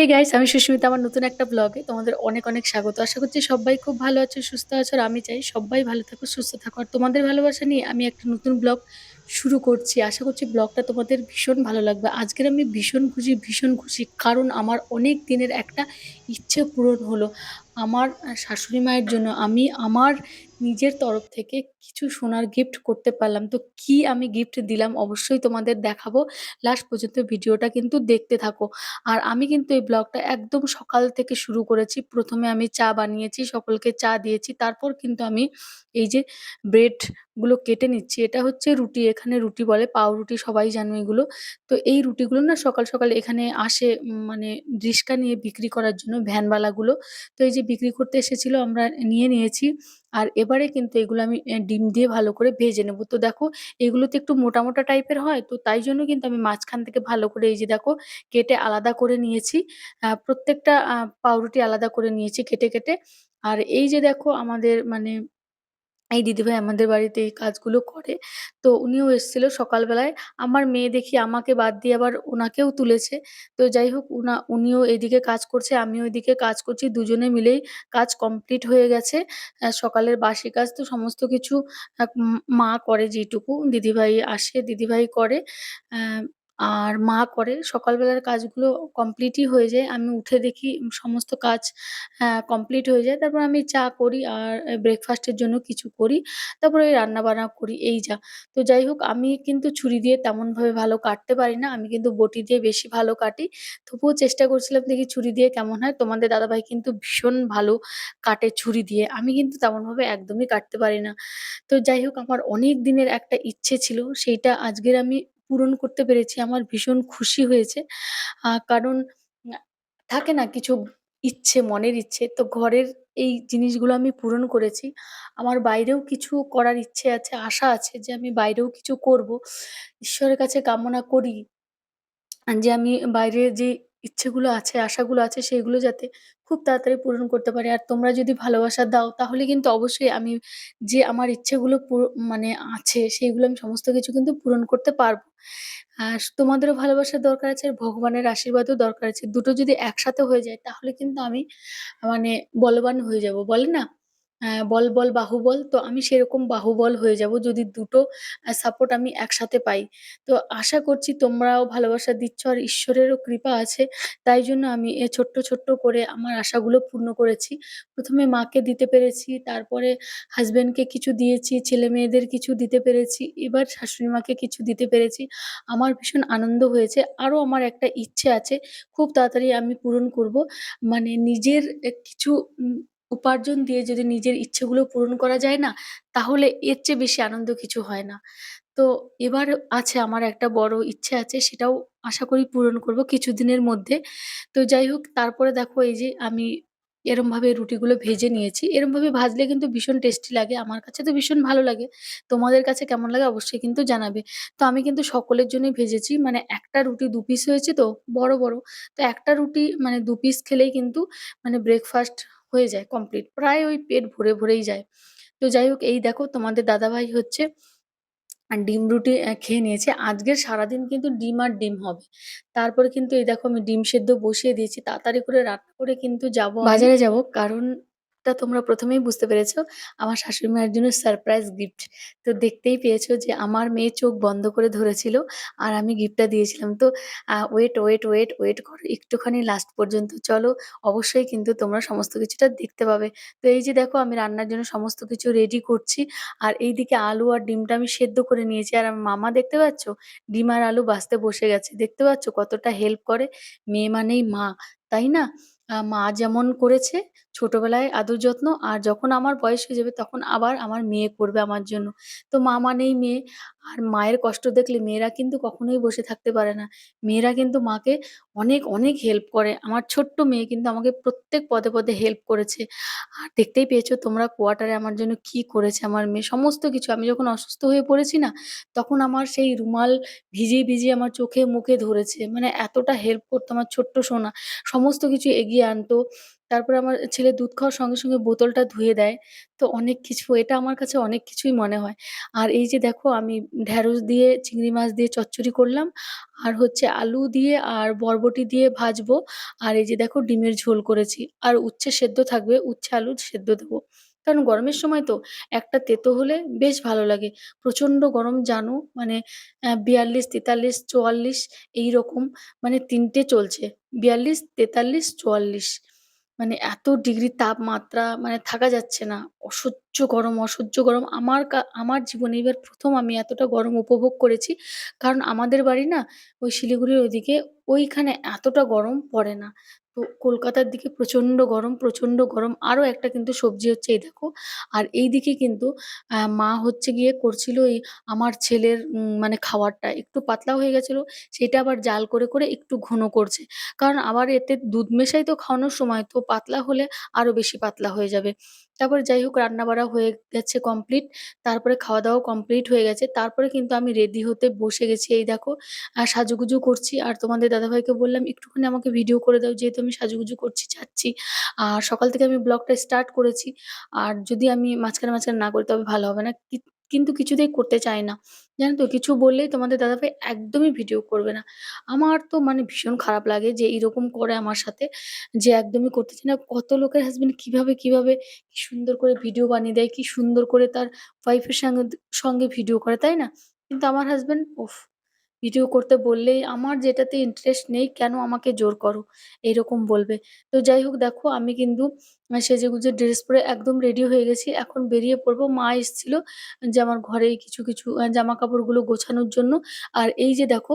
Hey guys আমি সুস্মিতা, আমার নতুন একটা ব্লগে তোমাদের অনেক অনেক স্বাগত। আশা করছি সবাই খুব ভালো আছো, সুস্থ আছো, আর আমি চাই সবাই ভালো থাকো, সুস্থ থাকো। আর তোমাদের ভালোবাসা নিয়ে আমি একটা নতুন ব্লগ শুরু করছি। আশা করছি ব্লগটা তোমাদের ভীষণ ভালো লাগবে। আজকের আমি ভীষণ খুশি ভীষণ খুশি, কারণ আমার অনেক দিনের একটা ইচ্ছে পূরণ হলো। আমার শাশুড়ি মায়ের জন্য আমি, আমার নিজের তরফ থেকে কিছু সোনার গিফট করতে পারলাম। তো কি আমি গিফট দিলাম অবশ্যই তোমাদের দেখাবো। লাস্ট পর্যন্ত ভিডিওটা কিন্তু দেখতে থাকো। আর আমি কিন্তু এই ব্লগটা একদম সকাল থেকে শুরু করেছি। প্রথমে আমি চা বানিয়েছি, সকলকে চা দিয়েছি, তারপর কিন্তু আমি এই যে ব্রেডগুলো কেটে নিচ্ছি। এটা হচ্ছে রুটি, এখানে রুটি বলে, পাউরুটি, সবাই জানো এগুলো। তো এই রুটিগুলো না সকাল সকাল এখানে আসে মানে রিক্সা নিয়ে বিক্রি করার জন্য, ভ্যানওয়ালাগুলো। তো এই যে বিক্রি করতে এসেছিল, আমরা নিয়ে নিয়েছি। আর এবারে কিন্তু এগুলো আমি ডিম দিয়ে ভালো করে ভেজে নেব। তো দেখো এগুলো তো একটু মোটা মোটা টাইপের হয়, তো তাই জন্য কিন্তু আমি মাঝখান থেকে ভালো করে এই যে দেখো, কেটে আলাদা করে নিয়েছি। প্রত্যেকটা পাউরুটি আলাদা করে নিয়েছি কেটে কেটে। আর এই যে দেখো, আমাদের মানে এই দিদিভাই আমাদের বাড়িতে এই কাজগুলো করে। তো উনিও এসেছিল সকালবেলায়। আমার মেয়ে দেখি আমাকে বাদ দিয়ে আবার ওনাকেও তুলেছে। তো যাই হোক, উনা, উনিও এদিকে কাজ করছে, আমিও এদিকে কাজ করছি। দুজনে মিলেই কাজ কমপ্লিট হয়ে গেছে। সকালের বাসি কাজ তো সমস্ত কিছু মা করে যেটুকু। দিদিভাই আসে, দিদিভাই করে। আর মা করে সকালবেলার কাজগুলো কমপ্লিটই হয়ে যায় আমি উঠে দেখি সমস্ত কাজ হ্যাঁ, কমপ্লিট হয়ে যায়। তারপর আমি চা করি আর ব্রেকফাস্টের জন্য কিছু করি। তারপরে রান্না-বান্না করি এই যা। তো যাই হোক আমি কিন্তু ছুরি দিয়ে তেমনভাবে ভালো কাটতে পারি না। আমি কিন্তু বটি দিয়ে বেশি ভালো কাটি। তবুও চেষ্টা করছিলাম দেখি ছুরি দিয়ে কেমন হয়। তোমাদের দাদাভাই কিন্তু ভীষণ ভালো কাটে ছুরি দিয়ে। আমি কিন্তু তেমনভাবে একদমই কাটতে পারি না। তো যাই হোক আমার অনেক দিনের একটা ইচ্ছে ছিল সেইটা আজকের আমি পূরণ করতে পেরেছি। আমার ভীষণ খুশি হয়েছে। কারণ থাকে না কিছু ইচ্ছে, মনের ইচ্ছে। তো ঘরের এই জিনিসগুলো আমি পূরণ করেছি। আমার বাইরেও কিছু করার ইচ্ছে আছে, আশা আছে যে আমি বাইরেও কিছু করব। ঈশ্বরের কাছে কামনা করি যে আমি বাইরে যে ইচ্ছেগুলো আছে, আশাগুলো আছে সেগুলো যাতে খুব তাড়াতাড়ি পূরণ করতে পারি। আর তোমরা যদি ভালোবাসা দাও তাহলে কিন্তু অবশ্যই আমি যে আমার ইচ্ছেগুলো মানে আছে সেইগুলো আমি সমস্ত কিছু কিন্তু পূরণ করতে পারব। আর তোমাদেরও ভালোবাসার দরকার আছে আর ভগবানের আশীর্বাদও দরকার আছে। দুটো যদি একসাথে হয়ে যায় তাহলে কিন্তু আমি মানে বলবান হয়ে যাব। বলে না? বল, বল বাহুবল। তো আমি সেরকম বাহুবল হয়ে যাব যদি দুটো সাপোর্ট আমি একসাথে পাই। তো আশা করছি তোমরাও ভালোবাসা দিচ্ছ আর ঈশ্বরেরও কৃপা আছে। তাই জন্য আমি এ ছোট্ট, ছোট্ট করে আমার আশাগুলো পূর্ণ করেছি। ১ম এ মাকে দিতে পেরেছি, তারপরে হাসব্যান্ডকে কিছু দিয়েছি, ছেলেমেয়েদের কিছু দিতে পেরেছি। এবার শাশুড়ি মাকে কিছু দিতে পেরেছি। আমার ভীষণ আনন্দ হয়েছে। আরও আমার একটা ইচ্ছে আছে, খুব তাড়াতাড়ি আমি পূরণ করব। মানে নিজের কিছু উপার্জন দিয়ে যদি নিজের ইচ্ছেগুলো পূরণ করা যায় না, তাহলে এর চেয়ে বেশি আনন্দ কিছু হয় না। তো এবার আছে আমার একটা বড় ইচ্ছে আছে সেটাও আশা করি পূরণ করব কিছুদিনের মধ্যে। তো যাই হোক তারপরে দেখো এই যে আমি এরমভাবে রুটিগুলো ভেজে নিয়েছি। এরমভাবে ভাজলে কিন্তু ভীষণ টেস্টি লাগে। আমার কাছে তো ভীষণ ভালো লাগে। তোমাদের কাছে কেমন লাগে অবশ্যই কিন্তু জানাবে। তো আমি কিন্তু সকলের জন্যই ভেজেছি। মানে একটা রুটি ২ পিস হয়েছে তো বড়, বড়। তো একটা রুটি মানে ২ পিস খেলেই কিন্তু মানে ব্রেকফাস্ট হয়ে যায় কমপ্লিট। প্রায় ওই পেট ভরে, ভরেই যায়। তো যাই হোক এই দেখো তোমাদের দাদাভাই হচ্ছে ডিম রুটি খেয়ে নিয়েছে আজকের সারাদিন কিন্তু ডিম আর ডিম হবে। তারপরে কিন্তু এই দেখো আমি ডিম সেদ্ধ বসিয়ে দিয়েছি। তাড়াতাড়ি করে রান্না করে কিন্তু যাব বাজারে যাব যাব। কারণটা তোমরা প্রথমেই বুঝতে পেরেছ। আমার শাশুড়ি মায়ের জন্য সারপ্রাইজ গিফট। তো দেখতেই পেয়েছ যে আমার মেয়ে চোখ বন্ধ করে ধরেছিল আর আমি গিফটটা দিয়েছিলাম। তো ওয়েট, ওয়েট, ওয়েট, ওয়েট করো একটুখানি লাস্ট পর্যন্ত। চলো অবশ্যই কিন্তু তোমরা সমস্ত কিছুটা দেখতে পাবে। তো এই যে দেখো আমি রান্নার জন্য সমস্ত কিছু রেডি করছি। আর এইদিকে আলু আর ডিমটা আমি সেদ্ধ করে নিয়েছি। আর আমার মামা দেখতে পাচ্ছ? ডিম আর আলু বাঁচতে বসে গেছে। দেখতে পাচ্ছ কতটা হেল্প করে? মেয়ে মানেই মা, তাই না? মা যেমন করেছে ছোটবেলায় আদর যত্ন, আর যখন আমার বয়স হয়ে যাবে তখন আবার আমার মেয়ে করবে আমার জন্য। তো মা মানেই মেয়ে। আর মায়ের কষ্ট দেখলে মেয়েরা কিন্তু কখনোই বসে থাকতে পারে না। মেয়েরা কিন্তু মাকে অনেক, অনেক হেল্প করে। আমার ছোট্ট মেয়ে কিন্তু আমাকে প্রত্যেক পদে, পদে হেল্প করেছে। আর দেখতেই পেয়েছ তোমরা কোয়ার্টারে আমার জন্য কি করেছে আমার মেয়ে। সমস্ত কিছু আমি যখন অসুস্থ হয়ে পড়েছি না, তখন আমার সেই রুমাল ভিজিয়ে, ভিজিয়ে আমার চোখে মুখে ধরেছে। মানে এতটা হেল্প করতো আমার ছোট্ট সোনা। সমস্ত কিছু এগিয়ে আনতো। তারপরে আমার ছেলে দুধ খাওয়ার সঙ্গে, সঙ্গে বোতলটা ধুয়ে দেয়। তো অনেক কিছু এটা আমার কাছে অনেক কিছুই মনে হয়। আর এই যে দেখো আমি ঢ্যাঁড়স দিয়ে চিংড়ি মাছ দিয়ে চচ্চড়ি করলাম। আর হচ্ছে আলু দিয়ে আর বরবটি দিয়ে ভাজবো। আর এই যে দেখো ডিমের ঝোল করেছি। আর উচ্ছে সেদ্ধ থাকবে, উচ্ছে আলু সেদ্ধ দেবো। কারণ গরমের সময় তো একটা তেতো হলে বেশ ভালো লাগে। প্রচণ্ড গরম জানো মানে অ্যা ৪২, ৪৩, ৪৪ এইরকম মানে ৩ টে চলছে। ৪২, ৪৩, ৪৪ মানে এত ডিগ্রি তাপমাত্রা মানে থাকা যাচ্ছে না। অসহ্য গরম, অসহ্য গরম। আমার কা আমার জীবনে এবার প্রথম আমি এতটা গরম উপভোগ করেছি। কারণ আমাদের বাড়ি না ওই শিলিগুড়ির ওইদিকে ওইখানে এতটা গরম পড়ে না। তো কলকাতার দিকে প্রচণ্ড গরম, প্রচণ্ড গরম। আরও একটা কিন্তু সবজি হচ্ছে এই দেখো। আর এই দিকে কিন্তু মা হচ্ছে গিয়ে করছিল এই আমার ছেলের মানে খাওয়ারটা একটু পাতলা হয়ে গেছিল। সেটা আবার জাল করে, করে একটু ঘন করছে। কারণ আবার এতে দুধ মেশাই তো খাওয়ানোর সময় তো পাতলা হলে আরও বেশি পাতলা হয়ে যাবে। তারপরে যাই হোক রান্না-বাড়া হয়ে গেছে কমপ্লিট। তারপরে খাওয়া দাওয়া কমপ্লিট হয়ে গেছে। তারপরে কিন্তু আমি রেডি হতে বসে গেছি। এই দেখো আর সাজুগুজু করছি। আর তোমাদের দাদাভাইকে বললাম, "একটুখানি আমাকে ভিডিও করে দাও।" যেহেতু আমি সাজুগুজু করছি, যাচ্ছি। আর সকাল থেকে আমি ব্লগটা স্টার্ট করেছি। আর যদি আমি মাঝখানে, মাঝখানে না করি তবে ভালো হবে না। কি কিন্তু কিছুতেই করতে চায় না। জানো তো কিছু বললেই তোমাদের দাদাভাই একদমই ভিডিও করবে না। আমার তো মানে ভীষণ খারাপ লাগে যে এরকম করে আমার সাথে যে একদমই করতে চায় না। কত লোকের হাসব্যান্ড কীভাবে, কীভাবে কি সুন্দর করে ভিডিও বানিয়ে দেয়, কি সুন্দর করে তার ওয়াইফের সঙ্গে সঙ্গে ভিডিও করে, তাই না? কিন্তু আমার হাসব্যান্ড উফ! ভিডিও করতে বললেই আমার যেটাতে ইন্টারেস্ট নেই কেন আমাকে জোর করো? এরকম বলবে। তো যাই হোক দেখো আমি কিন্তু সেজেগুজে ড্রেস পরে একদম রেডি হয়ে গেছি। এখন বেরিয়ে পড়ব। মা এসছিল যে আমার ঘরে কিছু, কিছু আ জামাকাপড়গুলো গোছানোর জন্য। আর এই যে দেখো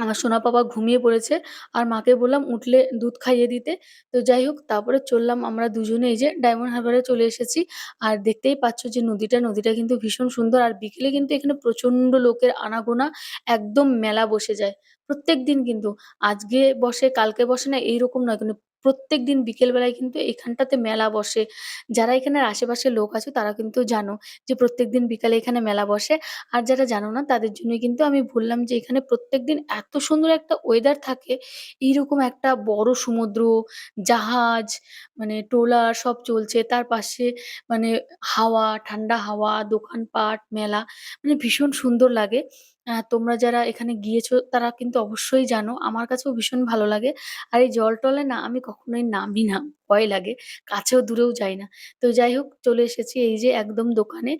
আমার সোনা পাপা ঘুমিয়ে পড়েছে। আর মাকে বললাম উঠলে দুধ খাইয়ে দিতে। তো যাই হোক তারপরে চললাম আমরা দুজনে এই যে ডায়মন্ড হারবারে চলে এসেছি। আর দেখতেই পাচ্ছ যে নদীটা, নদীটা কিন্তু ভীষণ সুন্দর। আর বিকেলে কিন্তু এখানে প্রচণ্ড লোকের আনাগোনা, একদম মেলা বসে যায়। প্রত্যেক দিন কিন্তু আজকে বসে কালকে বসে না এইরকম নয় কিন্তু প্রত্যেকদিন বিকেল বেলায় কিন্তু এখানটাতে মেলা বসে। যারা এখানের আশেপাশের লোক আছে তারা কিন্তু জানো যে প্রত্যেকদিন বিকালে এখানে মেলা বসে। আর যারা জানো না তাদের জন্যই কিন্তু আমি বললাম যে এখানে প্রত্যেক দিন এত সুন্দর একটা ওয়েদার থাকে। এইরকম একটা বড় সমুদ্র, জাহাজ মানে ট্রলার সব চলছে। তার পাশে মানে হাওয়া, ঠান্ডা হাওয়া, দোকানপাট, মেলা মানে ভীষণ সুন্দর লাগে। তোমরা যারা এখানে গিয়েছো তারা কিন্তু অবশ্যই জানো। আমার কাছেও ভীষণ ভালো লাগে। আর এই জল-টলে না আমি কখনোই নামি না। ভয় লাগে। কাছেও দূরেও যাই না। তো যাই হোক, চলে এসেছি এই যে একদম দোকানে।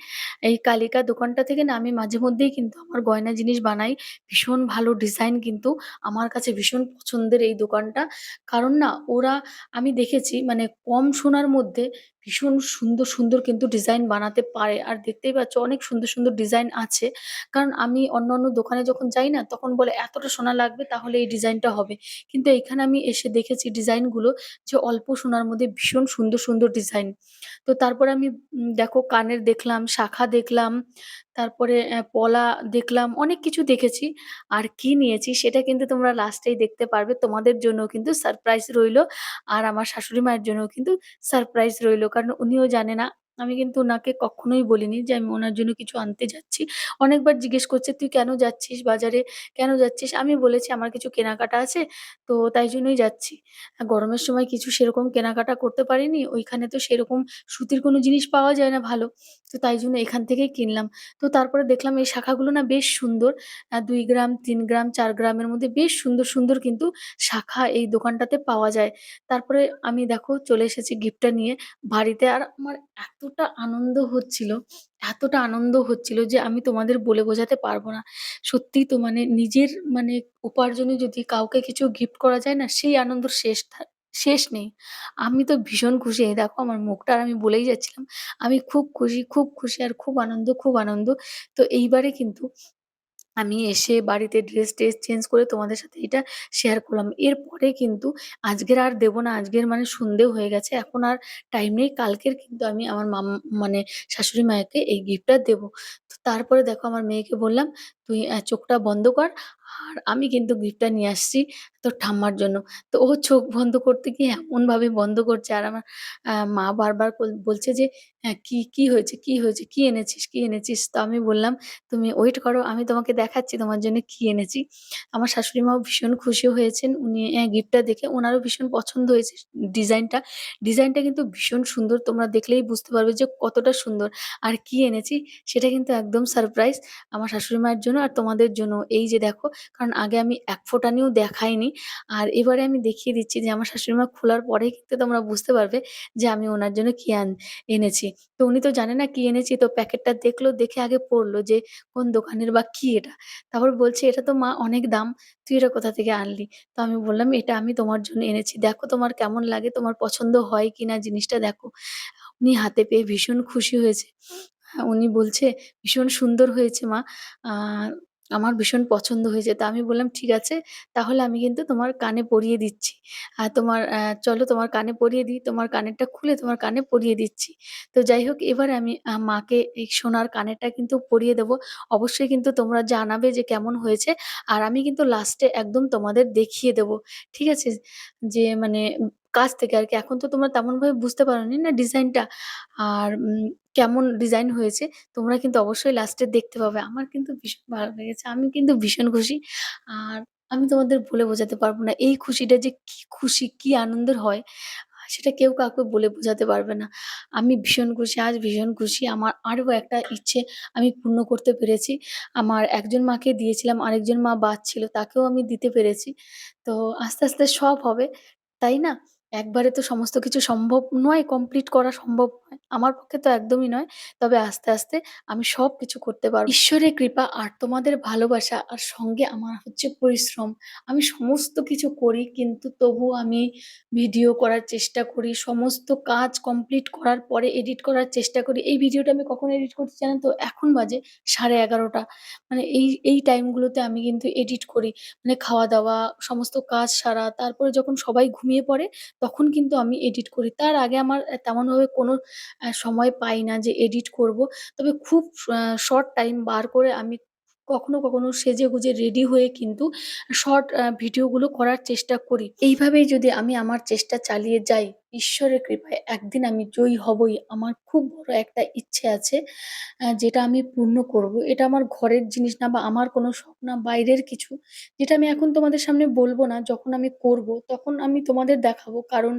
এই কালিকা দোকানটা থেকে না আমি মাঝে মধ্যেই কিন্তু আমার গয়না জিনিস বানাই। ভীষণ ভালো ডিজাইন কিন্তু আমার কাছে ভীষণ পছন্দের এই দোকানটা। কারণ না ওরা আমি দেখেছি মানে কম সোনার মধ্যে ভীষণ সুন্দর, সুন্দর কিন্তু ডিজাইন বানাতে পারে। আর দেখতেই পাচ্ছ অনেক সুন্দর, সুন্দর ডিজাইন আছে। কারণ আমি অন্যান্য দোকানে যখন যাই না তখন বলে এতটা সোনা লাগবে তাহলে এই ডিজাইনটা হবে। কিন্তু এইখানে আমি এসে দেখেছি ডিজাইনগুলো যে অল্প সোনার মধ্যে ভীষণ সুন্দর, সুন্দর ডিজাইন। তো তারপরে আমি দেখো কানের দেখলাম, শাখা দেখলাম, তারপরে পলা দেখলাম, অনেক কিছু দেখেছি। আর কি নিয়েছি সেটা কিন্তু তোমরা লাস্টেই দেখতে পারবে। তোমাদের জন্যও কিন্তু সারপ্রাইজ রইল। আর আমার শাশুড়ি মায়ের জন্যও কিন্তু সারপ্রাইজ রইল। কারণ উনিও জানে না। আমি কিন্তু ওনাকে কখনোই বলিনি যে আমি ওনার জন্য কিছু আনতে যাচ্ছি। অনেকবার জিজ্ঞেস করছে, "তুই কেন যাচ্ছিস বাজারে? কেন যাচ্ছিস?" আমি বলেছি, "আমার কিছু কেনাকাটা আছে, তো তাই জন্যই যাচ্ছি।" গরমের সময় কিছু সেরকম কেনাকাটা করতে পারিনি। ওইখানে তো সেরকম সুতির কোনো জিনিস পাওয়া যায় না ভালো। তো তাই জন্য এখান থেকেই কিনলাম। তো তারপরে দেখলাম এই শাখাগুলো না বেশ সুন্দর। ২ গ্রাম, ৩ গ্রাম, ৪ গ্রামের মধ্যে বেশ সুন্দর, সুন্দর কিন্তু শাখা এই দোকানটাতে পাওয়া যায়। তারপরে আমি দেখো চলে এসেছি গিফটটা নিয়ে বাড়িতে। আর আমার এতটা আনন্দ হচ্ছিল, এতটা আনন্দ হচ্ছিল যে আমি তোমাদের বলে বোঝাতে পারব না। সত্যিই তো মানে নিজের মানে উপার্জনে যদি কাউকে কিছু গিফট করা যায় না সেই আনন্দ শেষ শেষ নেই। আমি তো ভীষণ খুশি। এই দেখো আমার মুখটা আর আমি বলেই যাচ্ছিলাম। আমি খুব খুশি, খুব খুশি আর খুব আনন্দ, খুব আনন্দ। তো এইবারে কিন্তু আমি এসে বাড়িতে ড্রেস-টেস চেঞ্জ করে তোমাদের সাথে এটা শেয়ার করলাম। এরপরে কিন্তু আজকের আর দেব না। আজকের মানে সন্ধে হয়ে গেছে। এখন আর টাইম নেই। কালকের কিন্তু আমি আমার মাম মানে শাশুড়ি মাকে এই গিফটটা দেব। তো তারপরে দেখো আমার মেয়েকে বললাম, "তুই চোখটা বন্ধ কর। আর আমি কিন্তু গিফটটা নিয়ে আসছি তোর ঠাম্মার জন্য।" তো ও চোখ বন্ধ করতে গিয়ে এমনভাবে বন্ধ করছে আর আমার মা বারবার বলছে যে, হ্যাঁ, "কি, কি হয়েছে, কি হয়েছে? কি এনেছিস, কি এনেছিস?" তো আমি বললাম, "তুমি ওয়েট করো, আমি তোমাকে দেখাচ্ছি তোমার জন্য কি এনেছি।" আমার শাশুড়ি মাও ভীষণ খুশি হয়েছেন। উনি গিফটটা দেখে উনারও ভীষণ পছন্দ হয়েছে ডিজাইনটা। ডিজাইনটা কিন্তু ভীষণ সুন্দর। তোমরা দেখলেই বুঝতে পারবে যে কতটা সুন্দর। আর কি এনেছি সেটা কিন্তু একদম সারপ্রাইজ আমার শাশুড়ি মায়ের জন্য আর তোমাদের জন্য। এই যে দেখো, কারণ আগে আমি এক ফোঁটানিও দেখাইনি। আর এবারে আমি দেখিয়ে দিচ্ছি যে আমার শাশুড়ি মা খোলার পরেই কিন্তু তোমরা বুঝতে পারবে যে আমি ওনার জন্য কি আন এনেছি। তো উনি তো জানে না কি এনেছি। তো প্যাকেটটা দেখল, দেখে আগে পড়ল যে কোন দোকানের বা কি এটা। তারপর বলছে, "এটা তো মা অনেক দাম। তুই এটা কোথা থেকে আনলি?" তো আমি বললাম, "এটা আমি তোমার জন্য এনেছি। দেখো তোমার কেমন লাগে? তোমার পছন্দ হয় কিনা জিনিসটা দেখো।" উনি হাতে পেয়ে ভীষণ খুশি হয়েছে। হ্যাঁ, উনি বলছে, "ভীষণ সুন্দর হয়েছে মা। আ আমার ভীষণ পছন্দ হয়েছে।" তো আমি বললাম, "ঠিক আছে, তাহলে আমি কিন্তু তোমার কানে পরিয়ে দিচ্ছি। আর তোমার চলো তোমার কানে পরিয়ে দিই। তোমার কানেরটা খুলে তোমার কানে পরিয়ে দিচ্ছি।" তো যাই হোক এবার আমি মাকে এই সোনার কানেরটা কিন্তু পরিয়ে দেবো। অবশ্যই কিন্তু তোমরা জানাবে যে কেমন হয়েছে। আর আমি কিন্তু লাস্টে একদম তোমাদের দেখিয়ে দেবো। ঠিক আছে? যে মানে কাছ থেকে আরকি। এখন তো তোমরা তেমনভাবে বুঝতে পারোনি না ডিজাইনটা। আর কেমন ডিজাইন হয়েছে তোমরা কিন্তু অবশ্যই লাস্টে দেখতে পাবে। আমার কিন্তু ভীষণ ভালো লেগেছে। আমি কিন্তু ভীষণ খুশি। আর আমি তোমাদের বলে বোঝাতে পারব না। এই খুশিটা যে কি খুশি, কি আনন্দের হয় সেটা কেউ কাউকে বলে বোঝাতে পারবে না। আমি ভীষণ খুশি, আজ ভীষণ খুশি। আমার আরও একটা ইচ্ছে আমি পূর্ণ করতে পেরেছি। আমার একজন মাকে দিয়েছিলাম, আরেকজন মা বাদ ছিল, তাকেও আমি দিতে পেরেছি। তো আস্তে, আস্তে সব হবে, তাই না? একবারে তো সমস্ত কিছু সম্ভব নয়, কমপ্লিট করা সম্ভব নয়। আমার পক্ষে তো একদমই নয়। তবে আস্তে, আস্তে আমি সবকিছু করতে পারব। ঈশ্বরের কৃপা আর তোমাদের ভালোবাসা আর সঙ্গে আমার হচ্ছে পরিশ্রম। আমি সমস্ত কিছু করি কিন্তু তবুও আমি ভিডিও করার চেষ্টা করি। সমস্ত কাজ কমপ্লিট করার পরে এডিট করার চেষ্টা করি। এই ভিডিওটা আমি কখন এডিট করছি জানেন তো? এখন বাজে 11:30 মানে এই, এই টাইমগুলোতে আমি কিন্তু এডিট করি। মানে খাওয়া-দাওয়া, সমস্ত কাজ সারা, তারপরে যখন সবাই ঘুমিয়ে পড়ে তখন কিন্তু আমি এডিট করি। তার আগে আমার তেমনভাবে কোনো সময় পাই না যে এডিট করব। তবে খুব শর্ট টাইম বার করে আমি কখনো, কখনো সেজে গুজে রেডি হয়ে কিন্তু শর্ট ভিডিওগুলো করার চেষ্টা করি। এইভাবেই যদি আমি আমার চেষ্টা চালিয়ে যাই, ঈশ্বরের কৃপায় একদিন আমি জয়ী হবই। আমার খুব বড় একটা ইচ্ছে আছে যেটা আমি পূর্ণ করব। এটা আমার ঘরের জিনিস না বা আমার কোনো শখ না, বাইরের কিছু। যেটা আমি এখন তোমাদের সামনে বলব না। যখন আমি করব তখন আমি তোমাদের দেখাবো। কারণ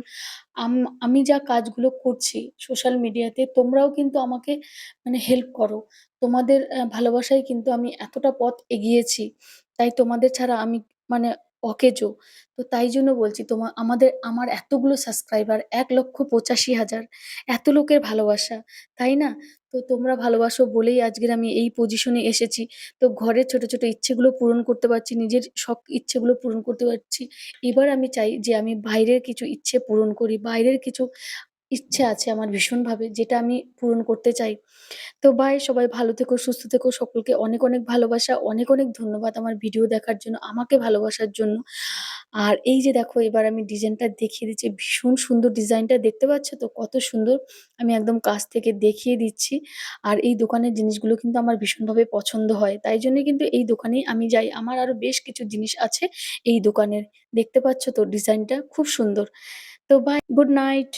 আম আমি যা কাজগুলো করছি সোশ্যাল মিডিয়াতে তোমরাও কিন্তু আমাকে মানে হেল্প করো। তোমাদের ভালোবাসায় কিন্তু আমি এতটা পথ এগিয়েছি। তাই তোমাদের ছাড়া আমি মানে অকেজো। তো তাই জন্য বলছি তোমার আমাদের আমার এতগুলো সাবস্ক্রাইবার ১,৮৫,০০০ এত লোকের ভালোবাসা, তাই না? তো তোমরা ভালোবাসো বলেই আজকের আমি এই পজিশনে এসেছি। তো ঘরের ছোট, ছোট ইচ্ছেগুলো পূরণ করতে পারছি, নিজের শখ ইচ্ছেগুলো পূরণ করতে পারছি। এবার আমি চাই যে আমি বাইরের কিছু ইচ্ছে পূরণ করি। বাইরের কিছু ইচ্ছে আছে আমার ভীষণভাবে যেটা আমি পূরণ করতে চাই। তো বাই সবাই ভালো থেকো, সুস্থ থেকো। সকলকে অনেক, অনেক ভালোবাসা। অনেক, অনেক ধন্যবাদ আমার ভিডিও দেখার জন্য, আমাকে ভালোবাসার জন্য। আর এই যে দেখো এবার আমি ডিজাইনটা দেখিয়ে দিচ্ছি। ভীষণ সুন্দর ডিজাইনটা দেখতে পাচ্ছ তো কত সুন্দর? আমি একদম কাছ থেকে দেখিয়ে দিচ্ছি। আর এই দোকানের জিনিসগুলো কিন্তু আমার ভীষণভাবে পছন্দ হয়। তাই জন্যই কিন্তু এই দোকানেই আমি যাই। আমার আরও বেশ কিছু জিনিস আছে এই দোকানের। দেখতে পাচ্ছ তো ডিজাইনটা? খুব সুন্দর। তো বাই, গুড নাইট।